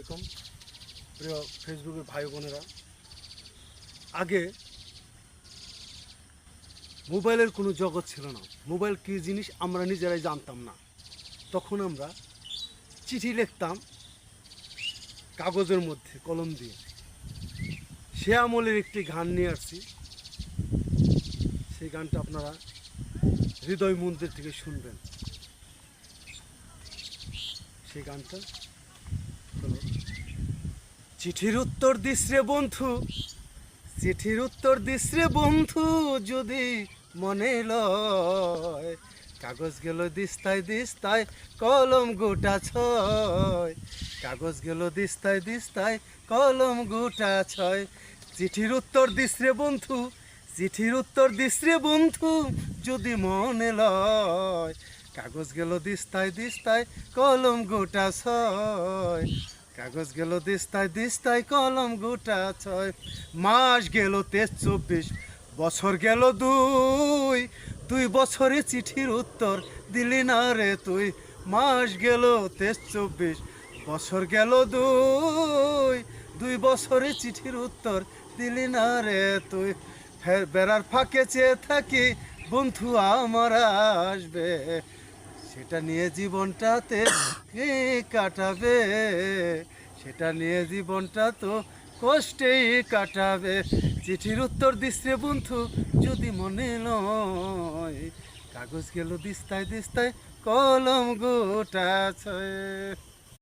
এরকম প্রিয় ফেসবুকের ভাই বোনেরা, আগে মোবাইলের কোনো জগৎ ছিল না। মোবাইল কী জিনিস আমরা নিজেরাই জানতাম না। তখন আমরা চিঠি লিখতাম কাগজের মধ্যে, কলম দিয়ে। সে আমলের একটি গান নিয়ে আসছি। সেই গানটা আপনারা হৃদয় মন্দির থেকে শুনবেন। সেই গানটা চিঠির উত্তর দিস রে বন্ধু, চিঠির উত্তর দিস রে বন্ধু যদি মনে লয়। কাগজ গেল দিস্তায় দিস্তায়, কলম গোটা ছয়। কাগজ গেল দিস্তায় দিস্তায়, কলম গোটা ছয়। চিঠির উত্তর দিস রে বন্ধু, চিঠির উত্তর দিস রে বন্ধু যদি মনে লয়। কাগজ গেল দিস্তায় দিস্তায়, কলম গোটা ছয়। কাগজ গেল দিস্তায় দিস্তায় কলম গোটা ছয়। মাস গেল তেজ চব্বিশ, বছর গেল দুই। দুই বছরে চিঠির উত্তর দিলি না রে তুই। মাস গেল তেজ চব্বিশ, বছর গেল দুই। দুই বছরে চিঠির উত্তর দিলি না রে তুই। ফের বেড়ার ফাঁকে চেয়ে থাকি, বন্ধু আমার আসবে। সেটা নিয়ে জীবনটাতে কে কাটাবে? সেটা নিয়ে জীবনটা তো কষ্টেই কাটাবে। চিঠির উত্তর রে বন্ধু, যদি মনে নয় কাগজ গেল দিস্তায় দিস্তায়, কলম গোটা ছয়।